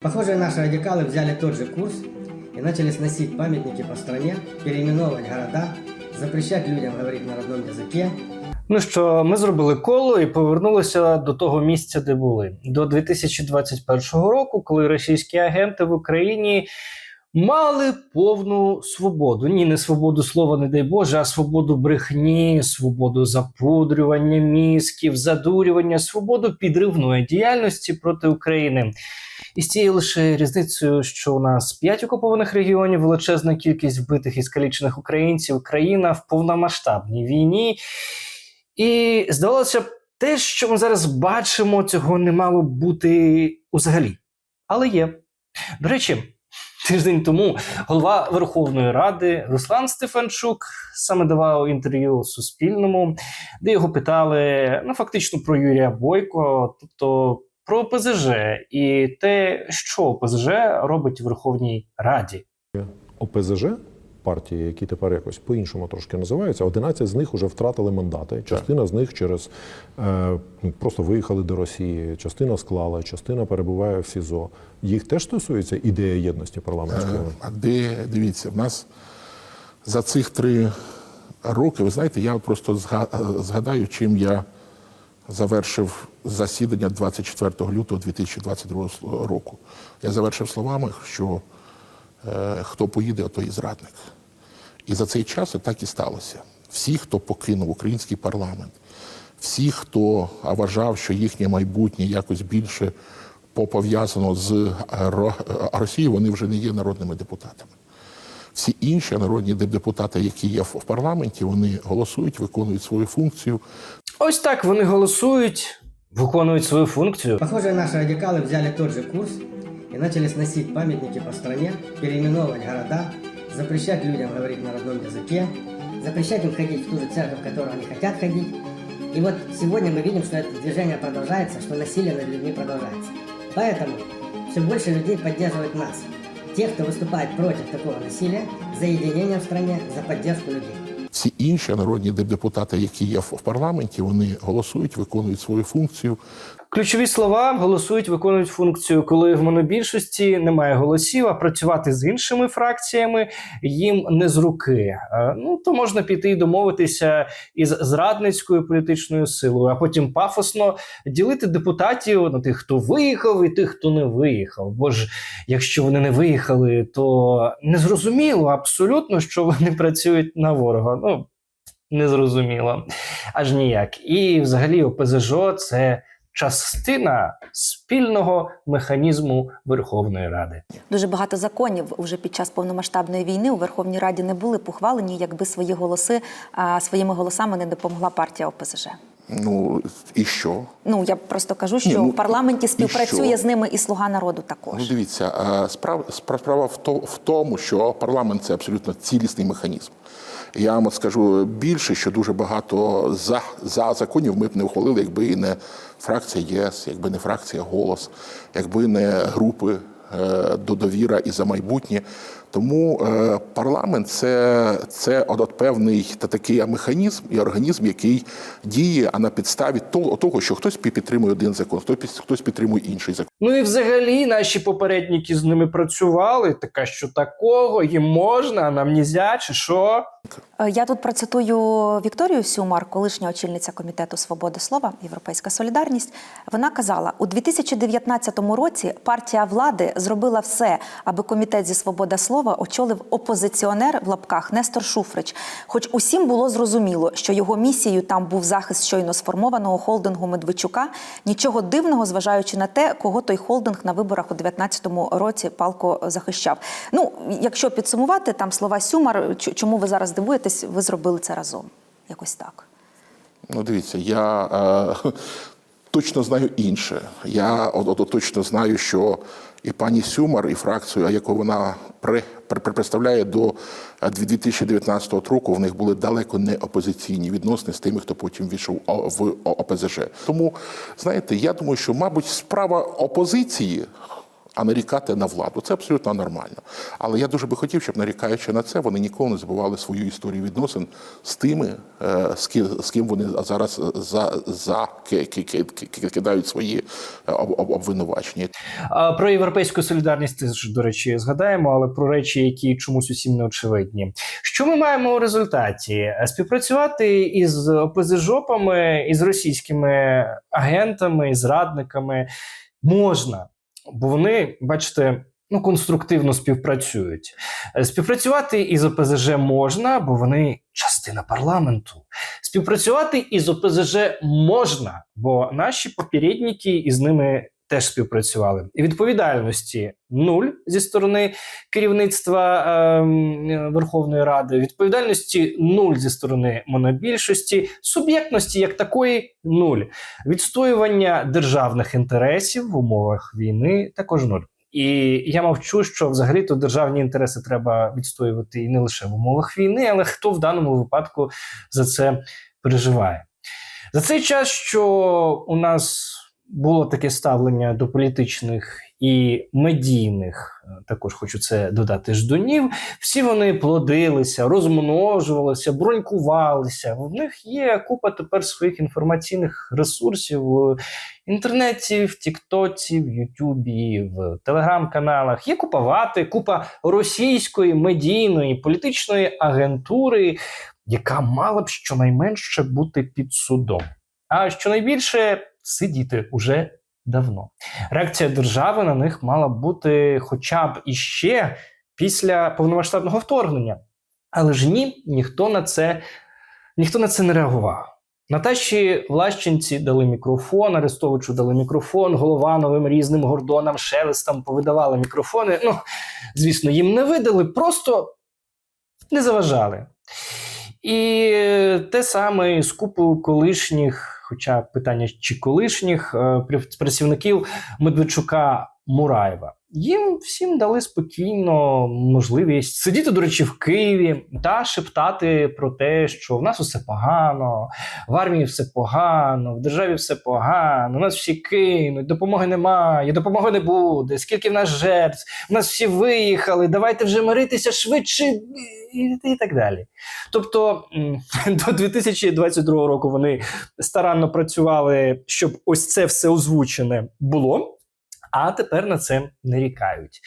Похоже, наши радикалы взяли тот же курс и начали сносить памятники по стране, переименовывать города, запрещать людям говорить на родном языке. Ну що, ми зробили коло і повернулися до того місця, де були до 2021 року, коли російські агенти в Україні мали повну свободу. Ні, не свободу слова, не дай Боже, а свободу брехні, свободу запудрювання мізків, задурювання, свободу підривної діяльності проти України. І з цією лише різницею, що у нас п'ять окупованих регіонів, величезна кількість вбитих і скалічених українців, країна в повномасштабній війні. І здавалося б, те, що ми зараз бачимо, цього не мало бути взагалі. Але є. До речі, тиждень тому голова Верховної Ради Руслан Стефанчук саме давав інтерв'ю Суспільному, де його питали ну, фактично про Юрія Бойко, тобто про ОПЗЖ і те, що ОПЗЖ робить у Верховній Раді. ОПЗЖ, партії, які тепер якось по-іншому трошки називаються, 11 з них вже втратили мандати. Частина з них через е, просто виїхали до Росії, частина склала, частина перебуває в СІЗО. Їх теж стосується ідея єдності парламентської. А де дивіться, в нас за цих три роки, ви знаєте, я просто зга- згадаю, чим я завершив засідання 24 лютого 2022 року. Я завершив словами, що е, хто поїде, той і зрадник. І за цей час так і сталося. Всі, хто покинув український парламент, всі, хто вважав, що їхнє майбутнє якось більше пов'язано з е, е, Росією, вони вже не є народними депутатами. Всі інші народні депутати, які є в парламенті, вони голосують, виконують свою функцію. Ось так вони голосують, виконують свою функцію. Похоже, наши радикалы взяли тот же курс и начали сносить памятники по стране, переименовывать города, запрещать людям говорить на родном языке, запрещать им ходить в ту же церковь, в которую они хотят ходить. И вот сегодня мы видим, что это движение продолжается, что насилие над людьми продолжается. Поэтому все больше людей поддерживает нас. Тех, кто выступает против такого насилия, за единение в стране, за поддержку людей. Всі інші народні депутати, які є в в парламенті, вони голосують, виконують свою функцію. Ключові слова голосують, виконують функцію, коли в монобільшості немає голосів, а працювати з іншими фракціями їм не з руки. Е, Ну то можна піти і домовитися із зрадницькою політичною силою, а потім пафосно ділити депутатів на тих, хто виїхав, і тих, хто не виїхав. Бо ж якщо вони не виїхали, то незрозуміло абсолютно, що вони працюють на ворога. Ну незрозуміло, аж ніяк. І взагалі ОПЗЖ це частина спільного механізму Верховної Ради. Дуже багато законів уже під час повномасштабної війни у Верховній Раді не були похвалені, якби свої голоси своїми голосами не допомогла партія ОПЗЖ. Ну і що? Ну я просто кажу, що Ні, ну, в парламенті співпрацює з ними і слуга народу також. Ну, дивіться, справ, справа в, тому, що парламент це абсолютно цілісний механізм. Я вам скажу більше, що дуже багато за, за законів ми б не ухвалили, якби і не фракція ЄС, якби не фракція Голос, якби не групи е, до довіра і за майбутнє. Тому е, парламент це, це от, от певний та такий механізм і організм, який діє а на підставі того, того що хтось підтримує один закон, хтось, хтось підтримує інший закон. Ну і взагалі наші попередники з ними працювали. Така що такого їм можна, а нам нельзя, чи що? Е, Я тут процитую Вікторію Сюмар, колишня очільниця комітету свободи слова Європейська Солідарність. Вона казала, у 2019 році партія влади зробила все, аби комітет зі свобода слова очолив опозиціонер в лапках Нестор Шуфрич. Хоч усім було зрозуміло, що його місією там був захист щойно сформованого холдингу Медведчука. Нічого дивного, зважаючи на те, кого той холдинг на виборах у 2019 році палко захищав. Ну, якщо підсумувати там слова Сюмар, чому ви зараз дивуєтесь, ви зробили це разом. Якось так. Ну, дивіться, я е, точно знаю інше. Я от, от, точно знаю, що і пані Сюмар, і фракцію, яку вона представляє до е, 2019 року, в них були далеко не опозиційні відносини з тими, хто потім війшов в ОПЗЖ. Тому, знаєте, я думаю, що, мабуть, справа опозиції а нарікати на владу. Це абсолютно нормально. Але я дуже би хотів, щоб нарікаючи на це, вони ніколи не забували свою історію відносин з тими, е, з ким, вони зараз за, за ки- кидають свої е, об- об- обвинувачення. Про європейську солідарність теж, до речі, згадаємо, але про речі, які чомусь усім не очевидні. Що ми маємо у результаті? Співпрацювати із ОПЗЖопами, із російськими агентами, із зрадниками можна, бо вони, бачите. Ну, конструктивно співпрацюють. Е, Співпрацювати із ОПЗЖ можна, бо вони частина парламенту. Співпрацювати із ОПЗЖ можна, бо наші попередники із ними теж співпрацювали. І відповідальності нуль зі сторони керівництва ем, Верховної Ради, відповідальності нуль зі сторони монобільшості, суб'єктності як такої нуль. Відстоювання державних інтересів в умовах війни також нуль. І я мовчу, що взагалі-то державні інтереси треба відстоювати і не лише в умовах війни, але хто в даному випадку за це переживає. За цей час, що у нас було таке ставлення до політичних і медійних, е, також хочу це додати ждунів, всі вони плодилися, розмножувалися, бронькувалися. В них є купа тепер своїх інформаційних ресурсів в інтернеті, в Тіктоці, в Ютубі, в телеграм-каналах. Є купа вати, купа російської медійної політичної агентури, яка мала б щонайменше бути під судом. А щонайбільше сидіти уже давно. Реакція держави на них мала бути хоча б іще після повномасштабного вторгнення. Але ж ні, ніхто на це, ніхто на це не реагував. Наташі Влащенці дали мікрофон, Арестовичу дали мікрофон, Головановим різним гордонам, шелестам повидавали мікрофони. Ну, звісно, їм не видали, просто не заважали. І те саме з купою колишніх, хоча питання чи колишніх е, працівників Медведчука Мураєва. Їм всім дали спокійно можливість сидіти, до речі, в Києві та шептати про те, що в нас усе погано, в армії все погано, в державі все погано, нас всі кинуть, допомоги немає, допомоги не буде, скільки в нас жертв, в нас всі виїхали, давайте вже миритися швидше і, і так далі. Тобто до 2022 року вони старанно працювали, щоб ось це все озвучене було. А тепер на це нарікають.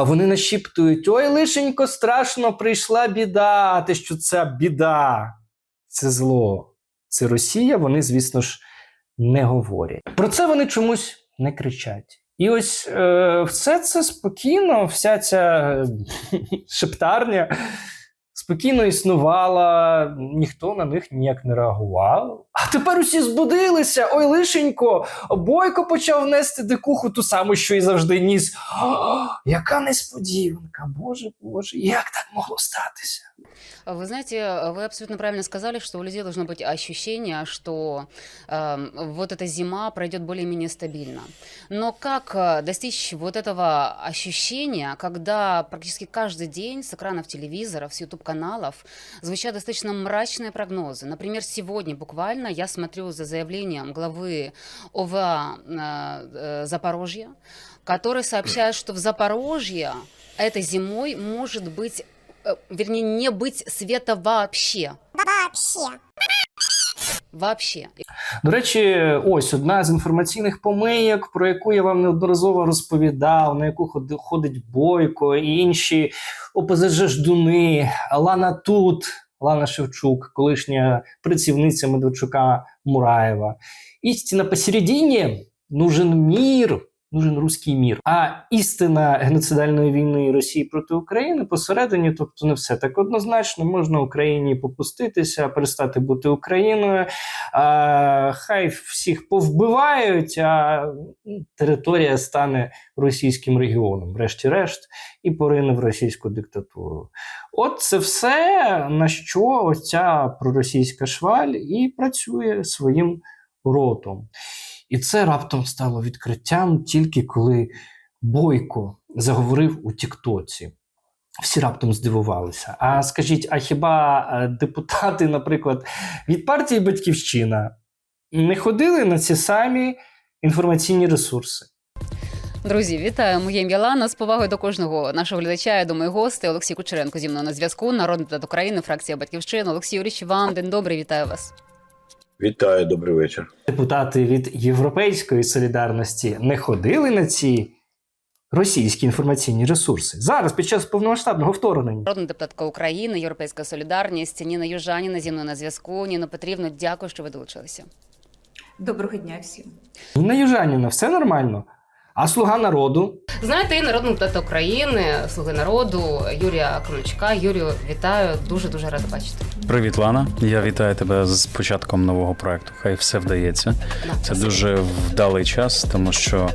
Вони нашіптують: ой, лишенько, страшно, прийшла біда. Те, що ця біда це зло, це Росія. Вони, звісно ж, не говорять. Про це вони чомусь не кричать. І ось е, все це спокійно, вся ця е, шептарня спокійно існувала, ніхто на них ніяк не реагував. А тепер усі збудилися. Ой, лишенько, бойко почав нести дикуху ту саму, що і завжди ніс. О, яка несподіванка, боже Боже, як так могло статися? Вы знаете, вы абсолютно правильно сказали, что у людей должно быть ощущение, что э, вот эта зима пройдет более-менее стабильно. Но как э, достичь вот этого ощущения, когда практически каждый день с экранов телевизоров, с YouTube-каналов звучат достаточно мрачные прогнозы? Например, сегодня буквально я смотрю за заявлением главы ОВА э, э, Запорожья, который сообщает, что в Запорожье этой зимой может быть вернее, не быть света вообще. Вообще. Вообще. До речі, ось одна з інформаційних помийок, про яку я вам неодноразово розповідав, на яку ходить Бойко і інші ОПЗЖ ждуни, Лана Тут, Лана Шевчук, колишня працівниця Медведчука Мураєва. Істина посередині нужен мір. Нужен руський мір. А істина геноцидальної війни Росії проти України посередині, тобто не все так однозначно, можна Україні попуститися, перестати бути Україною. А, хай всіх повбивають, а територія стане російським регіоном, врешті-решт, і порине в російську диктатуру. От це все, на що ось ця проросійська шваль і працює своїм ротом. І це раптом стало відкриттям тільки коли Бойко заговорив у Тіктоці. Всі раптом здивувалися. А скажіть, а хіба е, депутати, наприклад, від партії Батьківщина не ходили на ці самі інформаційні ресурси? Друзі, вітаю! Моє ім'я Лана. З повагою до кожного нашого глядача. Я думаю, гости Олексій Кучеренко зі мною на зв'язку. Народний депутат України, фракція Батьківщина. Олексій Юрійович, вам день добрий. Вітаю вас. Вітаю, добрий вечір. Депутати від Європейської солідарності не ходили на ці російські інформаційні ресурси. Зараз, під час повномасштабного вторгнення. Народна депутатка України, Європейська солідарність, Ніна Южаніна зі мною на зв'язку. Ніно Петрівно, дякую, що ви долучилися. Доброго дня всім. Ніна Южаніна, все нормально. А слуга народу Знаєте, і народний депутат України, слуги народу Юрія Кромичка. Юрію, вітаю. Дуже дуже рада бачити. Привіт, Лана. Я вітаю тебе з початком нового проекту. Хай все вдається. Це дуже вдалий час, тому що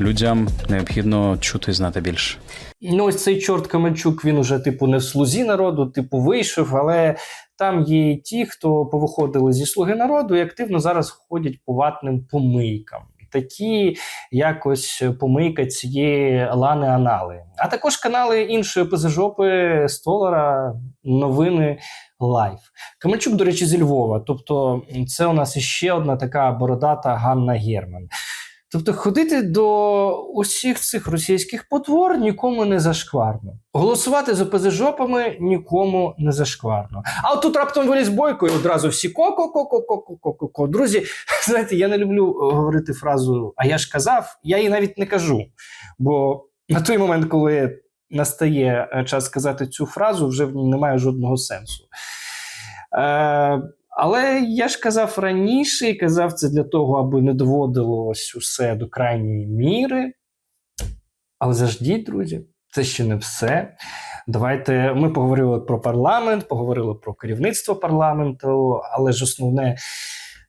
людям необхідно чути і знати більше. Ну, ось цей чорт Камельчук, він уже, типу, не в слузі народу, типу, вийшов, але там є і ті, хто повиходили зі слуги народу і активно зараз ходять по ватним помийкам. Такі якось помийка цієї лани анали. А також канали іншої пизожопи Столара, новини Лайф. Камельчук, до речі, зі Львова. Тобто, це у нас іще одна така бородата Ганна Герман. Тобто ходити до усіх цих російських потвор нікому не зашкварно. Голосувати за ПЗЖопами нікому не зашкварно. А тут раптом виліз бойко і одразу всі ко-ко-ко-ко-ко-ко-ко-ко. Друзі, знаєте, я не люблю е, говорити фразу А я ж казав, я її навіть не кажу. Бо на той момент, коли настає е, час сказати цю фразу, вже в ній немає жодного сенсу. Е, але я ж казав раніше і казав це для того, аби не доводилось усе до крайньої міри. Але заждіть, друзі, це ще не все. Давайте ми поговорили про парламент, поговорили про керівництво парламенту, але ж основне,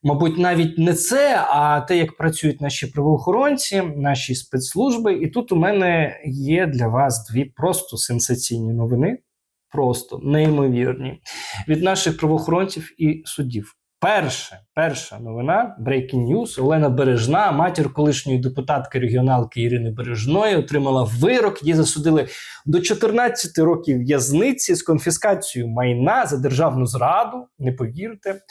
мабуть, навіть не це, а те, як працюють наші правоохоронці, наші спецслужби. І тут у мене є для вас дві просто сенсаційні новини. Просто неймовірні від наших правоохоронців і суддів. Перше, перша новина Breaking News. Олена Бережна, матір колишньої депутатки регіоналки Ірини Бережної, отримала вирок. Її засудили до 14 років в'язниці з конфіскацією майна за державну зраду. Не повірте.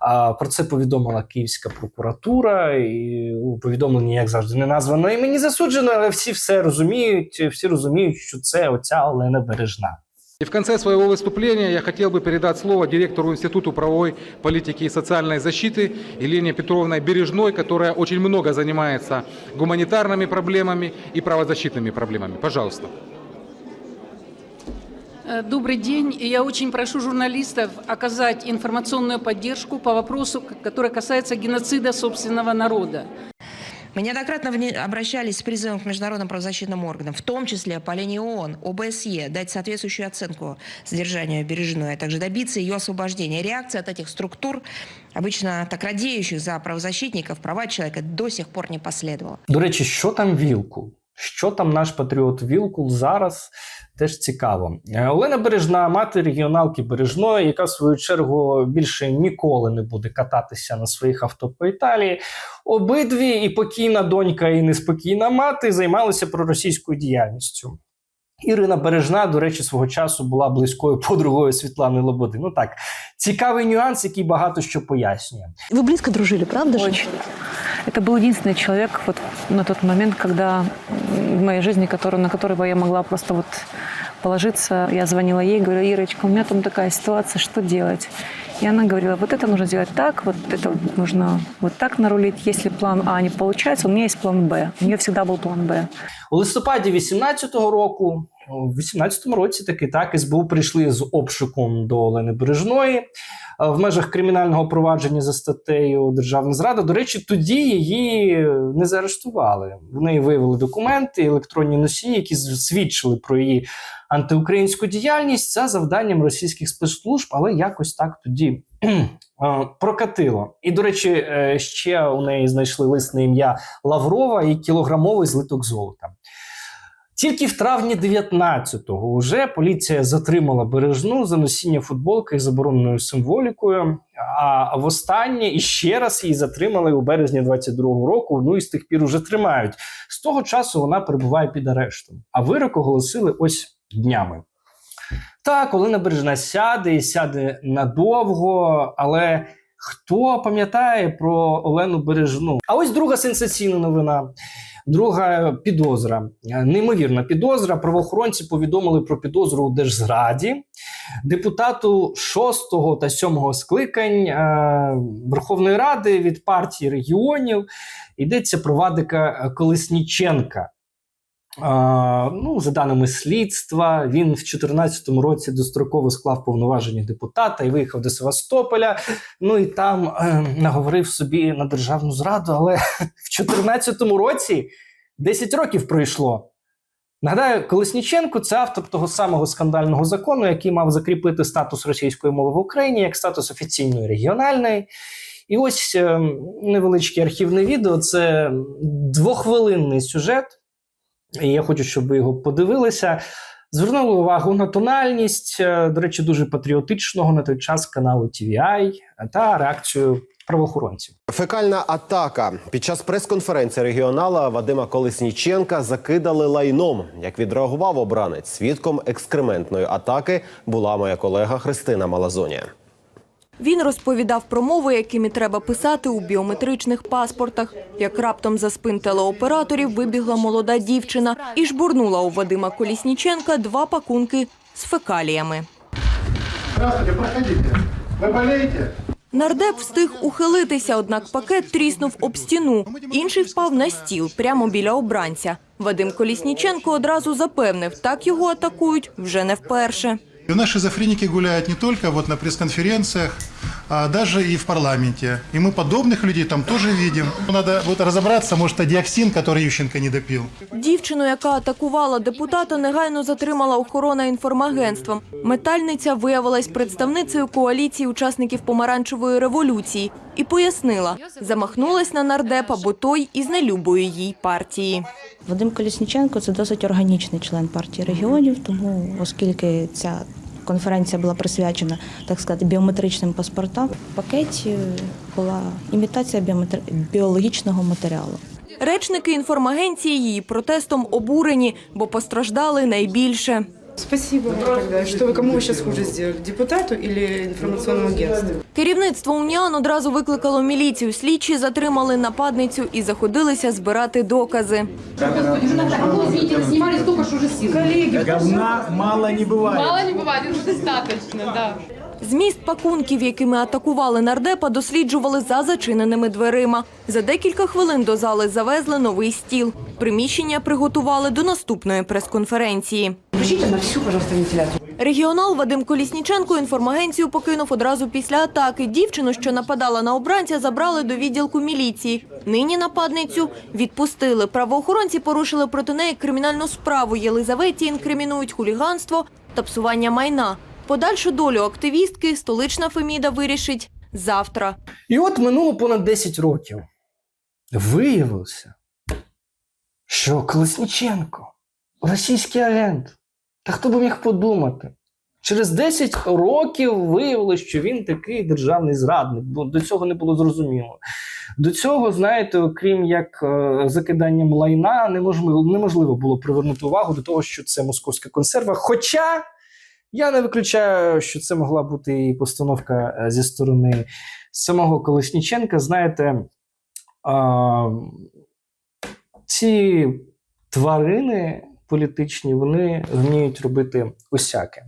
А, про це повідомила Київська прокуратура. І у повідомленні, як завжди, не названо імені засуджено, але всі все розуміють. Всі розуміють, що це оця Олена Бережна. И в конце своего выступления я хотел бы передать слово директору Института правовой политики и социальной защиты Елене Петровне Бережной, которая очень много занимается гуманитарными проблемами и правозащитными проблемами. Пожалуйста. Э, Добрый день. Я очень прошу журналистов оказать информационную поддержку по вопросу, который касается геноцида собственного народа. Мы неоднократно вне- обращались с призывом к международным правозащитным органам, в том числе по линии ООН, ОБСЕ, дать соответствующую оценку содержанию Бережной, а также добиться ее освобождения. Реакция от этих структур, обычно так радеющих за правозащитников, права человека, до сих пор не последовало. До речі, що там Вілкул? Що там наш патріот Вілкул зараз? Теж цікаво. Е, Олена Бережна, мати регіоналки Бережної, яка в свою чергу більше ніколи не буде кататися на своїх авто по Італії. Обидві і покійна донька, і неспокійна мати займалися проросійською діяльністю. Ірина Бережна, до речі, свого часу була близькою подругою Світлани Лободи. Ну так, цікавий нюанс, який багато що пояснює. Вы близко дружили, правда же? Очень. Это был единственный человек вот на тот момент, когда м, в моей жизни, который, на которого я могла просто вот положиться. Я звонила ей, говорю, Ирочка, у меня там такая ситуация, что делать? И она говорила, вот это нужно сделать так, вот это вот нужно вот так нарулить. Если план А не получается, у меня есть план Б. У нее всегда был план Б. У листопаді 18-го року, у 18-му році таки так СБУ прийшли з обшуком до Олени Бережної е, в межах кримінального провадження за статтею Державна зрада. До речі, тоді її не заарештували. В неї виявили документи, електронні носії, які свідчили про її антиукраїнську діяльність за завданням російських спецслужб, але якось так тоді е, прокатило. І, до речі, е, ще у неї знайшли лист на ім'я Лаврова і кілограмовий злиток золота. Тільки в травні 19-го уже поліція затримала бережну за носіння футболки з забороненою символікою. А востаннє і ще раз її затримали у березні 22-го року. Ну і з тих пір уже тримають. З того часу вона перебуває під арештом. А вирок оголосили ось днями. Так, Олена Бережна сяде і сяде надовго, але хто пам'ятає про Олену Бережну? А ось друга сенсаційна новина. Друга підозра, Е, неймовірна підозра. Правоохоронці повідомили про підозру у держзраді депутату 6 та 7 скликань е, Верховної Ради від партії регіонів. Йдеться про Вадика Колесніченка. Ну, за даними слідства, він в 2014 році достроково склав повноваження депутата і виїхав до Севастополя. Ну і там е, наговорив собі на державну зраду. Але в 2014 році 10 років пройшло. Нагадаю, Колесніченко це автор того самого скандального закону, який мав закріпити статус російської мови в Україні як статус офіційної регіональної. І ось е, невеличке архівне відео. Це двохвилинний сюжет. І я хочу, щоб ви його подивилися. Звернули увагу на тональність, е, до речі, дуже патріотичного на той час каналу TVI та реакцію правоохоронців. Фекальна атака під час прес-конференції регіонала Вадима Колесніченка закидали лайном. Як відреагував обранець, свідком екскрементної атаки була моя колега Христина Малазонія. Він розповідав про мови, якими треба писати у біометричних паспортах. Як раптом за спин телеоператорів вибігла молода дівчина і жбурнула у Вадима Колісніченка два пакунки з фекаліями. Здравствуйте, проходите. Вы болеете? Нардеп встиг ухилитися, однак пакет тріснув об стіну. Інший впав на стіл прямо біля обранця. Вадим Колісніченко одразу запевнив, так його атакують вже не вперше. И у нас шизофреники гуляют не только вот на пресс-конференциях, а даже и в парламенте. И мы подобных людей там тоже видим. Надо вот разобраться, может, это диоксин, который Ющенко не допил. Дівчину, яка атакувала депутата, негайно затримала охорона інформагентством. Метальниця виявилась представницею коаліції учасників помаранчевої революції і пояснила, замахнулась на нардепа, бо той із нелюбої їй партії. Вадим Колісніченко це досить органічний член партії регіонів, тому оскільки ця конференція була присвячена, так сказати, біометричним паспортам, в пакеті була імітація біометр... біологічного матеріалу. Речники інформагенції її протестом обурені, бо постраждали найбільше. Спасибо вам тогда. Что вы, кому вы сейчас хуже сделали? Депутату или информационному агентству? Керівництво УНІАН одразу викликало міліцію. Слідчі затримали нападницю і заходилися збирати докази. Снимали столько, что уже сил. Коллеги, Говна мало не бывает. Мало не бывает, это достаточно, да. Зміст пакунків, якими атакували нардепа, досліджували за зачиненими дверима. За декілька хвилин до зали завезли новий стіл. Приміщення приготували до наступної прес-конференції. Включите на всю, пожалуйста, вентиляцию. Регіонал Вадим Колісніченко інформагенцію покинув одразу після атаки. Дівчину, що нападала на обранця, забрали до відділку міліції. Нині нападницю відпустили. Правоохоронці порушили проти неї кримінальну справу. Єлизаветі інкримінують хуліганство та псування майна. Подальшу долю активістки столична Феміда вирішить завтра. І от минуло понад 10 років. Виявилося, що Колесніченко російський агент. Та хто би міг подумати? Через 10 років виявилось, що він такий державний зрадник, бо до цього не було зрозуміло. До цього, знаєте, окрім як е, закиданням лайна, неможливо, неможливо було привернути увагу до того, що це московська консерва. Хоча я не виключаю, що це могла бути і постановка е, зі сторони самого Колесніченка. Знаєте, а, ці тварини політичні вони вміють робити усяке.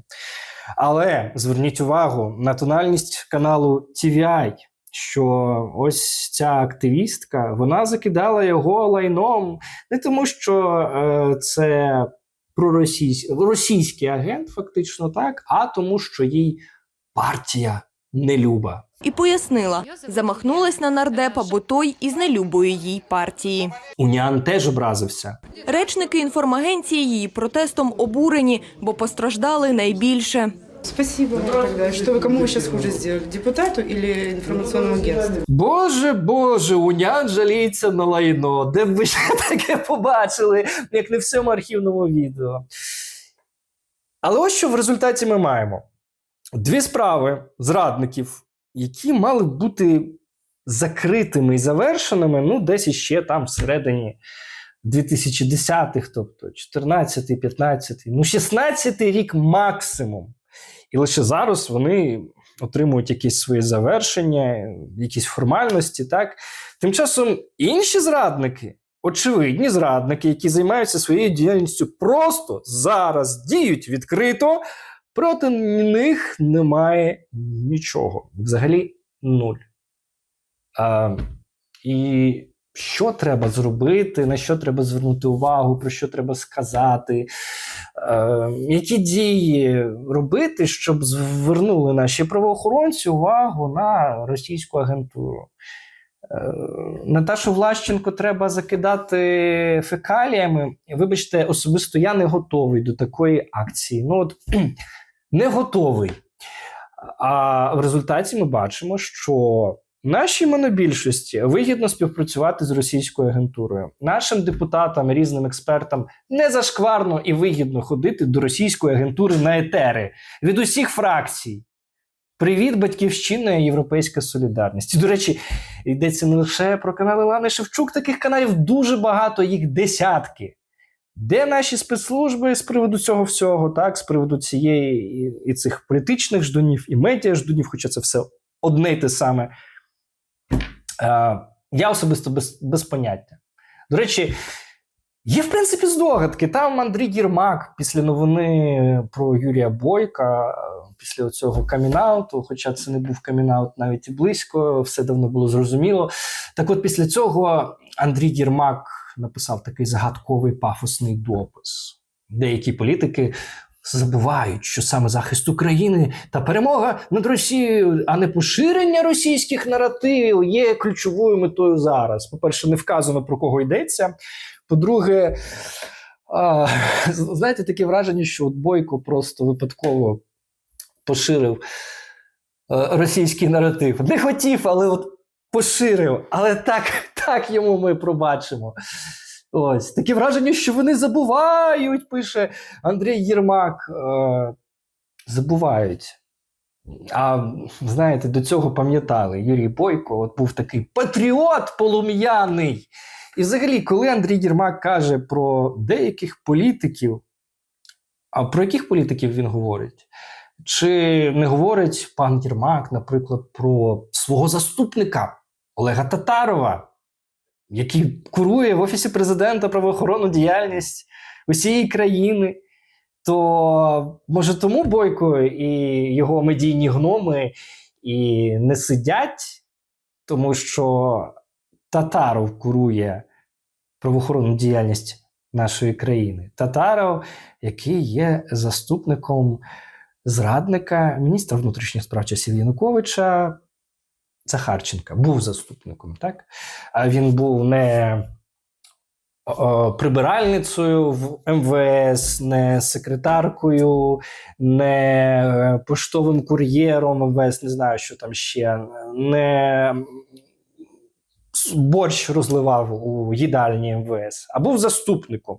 Але зверніть увагу на тональність каналу TVI, що ось ця активістка вона закидала його лайном не тому, що е, це проросійський російський агент, фактично так, а тому, що їй партія не люба. І пояснила, замахнулась на нардепа, бо той із нелюбої їй партії. Уніан теж образився. Речники інформагенції її протестом обурені, бо постраждали найбільше. Спасибо вам тогда. Что вы, кому вы сейчас хуже сделали? Депутату или информационному агентству? Боже, боже, унян жаліється на лайно. Де б ви ще таке побачили, як не в цьому архівному відео. Але ось що в результаті ми маємо: дві справи зрадників, які мали бути закритими і завершеними, ну, десь іще там всередині 2010-х, тобто 14-й, 15-й, ну, 16-й рік максимум. І лише зараз вони отримують якісь свої завершення, якісь формальності. Так? Тим часом інші зрадники очевидні зрадники, які займаються своєю діяльністю, просто зараз діють відкрито, проти них немає нічого. Взагалі нуль. А, і що треба зробити, на що треба звернути увагу, про що треба сказати, е, які дії робити, щоб звернули наші правоохоронці увагу на російську агентуру. Е, Наташу Влащенко треба закидати фекаліями. Вибачте, особисто я не готовий до такої акції. Ну от не готовий. А в результаті ми бачимо, що нашій монобільшості вигідно співпрацювати з російською агентурою. Нашим депутатам, різним експертам не зашкварно і вигідно ходити до російської агентури на етери від усіх фракцій. Привіт, батьківщина і Європейська Солідарність. До речі, йдеться не лише про канали Лани Шевчук, таких каналів дуже багато, їх десятки. Де наші спецслужби з приводу цього всього, так, з приводу цієї і, і цих політичних ждунів, і медіа ждунів, хоча це все одне й те саме. Е, я особисто без, без поняття. До речі, є, в принципі, здогадки. Там Андрій Єрмак після новини про Юрія Бойка, е, після цього камінауту, хоча це не був камінаут навіть і близько, все давно було зрозуміло. Так от після цього Андрій Єрмак написав такий загадковий пафосний допис. Деякі політики забувають, що саме захист України та перемога над Росією, а не поширення російських наративів є ключовою метою зараз. По-перше, не вказано про кого йдеться. По-друге, а, знаєте, таке враження, що от Бойко просто випадково поширив е, російський наратив. Не хотів, але от поширив. Але так, так йому ми пробачимо. Ось таке враження, що вони забувають, пише Андрій Єрмак. Е, забувають. А знаєте, до цього пам'ятали Юрій Бойко, от був такий патріот полум'яний. І взагалі, коли Андрій Єрмак каже про деяких політиків, а про яких політиків він говорить? Чи не говорить пан Єрмак, наприклад, про свого заступника Олега Татарова, який курує в Офісі президента правоохоронну діяльність усієї країни? То може тому Бойко і його медійні гноми і не сидять, тому що Татаров курує правоохоронну діяльність нашої країни. Татаров, який є заступником зрадника міністра внутрішніх справ часів Януковича Захарченка, був заступником. Так? А він був не прибиральницею в МВС, не секретаркою, не е, поштовим кур'єром МВС, не знаю, що там ще, не борщ розливав у їдальні МВС, а був заступником.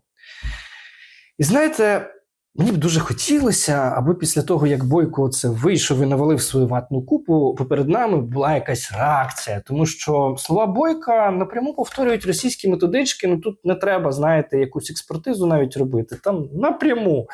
І знаєте, мені б дуже хотілося, аби після того, як Бойко це вийшов і навалив свою ватну купу, поперед нами була якась реакція. Тому що слова Бойка напряму повторюють російські методички. Ну тут не треба, знаєте, якусь експертизу навіть робити. Там напряму.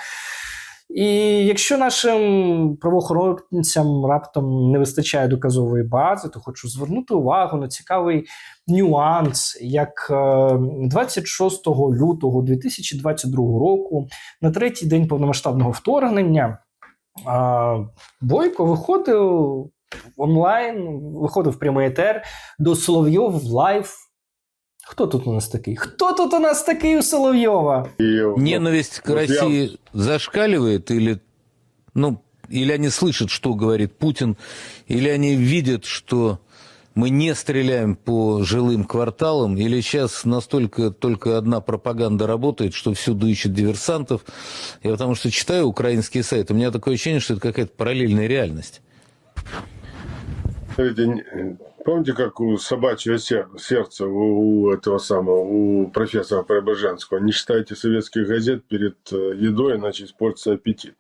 І якщо нашим правоохоронцям раптом не вистачає доказової бази, то хочу звернути увагу на цікавий нюанс, як е, 26 лютого 2022 року, на третій день повномасштабного вторгнення, е, Бойко виходив онлайн, виходив прямий етер до Соловйов Лайв. Хто тут у нас такий? Хто тут у нас такий у Соловйова? Ненависть к России зашкаливает или, ну, или они слышат, что говорит Путин, или они видят, что мы не стреляем по жилым кварталам, или сейчас настолько только одна пропаганда работает, что всюду ищут диверсантов. Я потому что читаю украинские сайты, у меня такое ощущение, что это какая-то параллельная реальность. Смотрите, помните, как у собачьего сер- сердца у, у этого самого, у профессора Преображенского, не читайте советских газет перед э, едой, иначе испортится аппетит.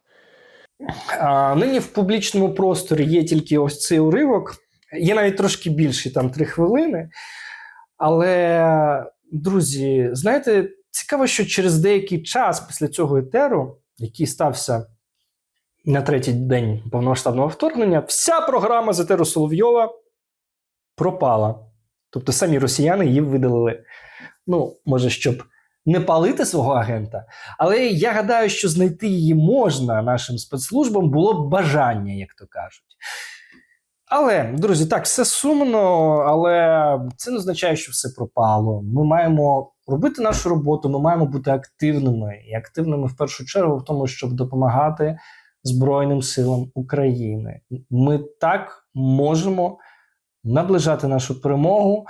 А, нині в публічному просторі є тільки ось цей уривок. Є навіть трошки більший, там три хвилини. Але, друзі, знаєте, цікаво, що через деякий час після цього етеру, який стався на третій день повномасштабного вторгнення, вся програма з етеру Соловйова пропала. Тобто самі росіяни її видалили. Ну, може, щоб не палити свого агента. Але я гадаю, що знайти її можна нашим спецслужбам було б бажання, як то кажуть. Але, друзі, так, все сумно, але це не означає, що все пропало. Ми маємо робити нашу роботу, ми маємо бути активними і активними в першу чергу в тому, щоб допомагати Збройним силам України. Ми так можемо наближати нашу перемогу.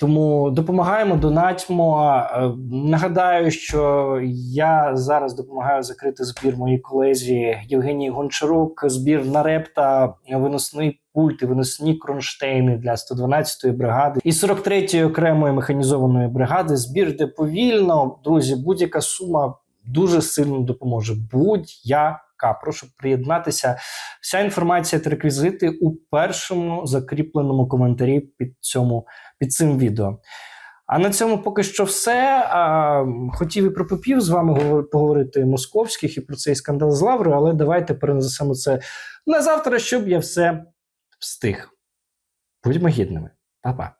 Тому допомагаємо, донатьмо. Е, Нагадаю, що я зараз допомагаю закрити збір моїй колезі Євгенії Гончарук. Збір на репта, виносний пульт і виносні кронштейни для 112-ї бригади і 43-ї окремої механізованої бригади. Збір йде повільно. Друзі, будь-яка сума дуже сильно допоможе. Будь-яка. Прошу приєднатися. Вся інформація та реквізити у першому закріпленому коментарі під цьому під цим відео. А на цьому поки що все. А, хотів і про попів з вами поговорити московських і про цей скандал з Лаврою, але давайте перенесемо це на завтра, щоб я все встиг. Будьмо гідними. Па-па.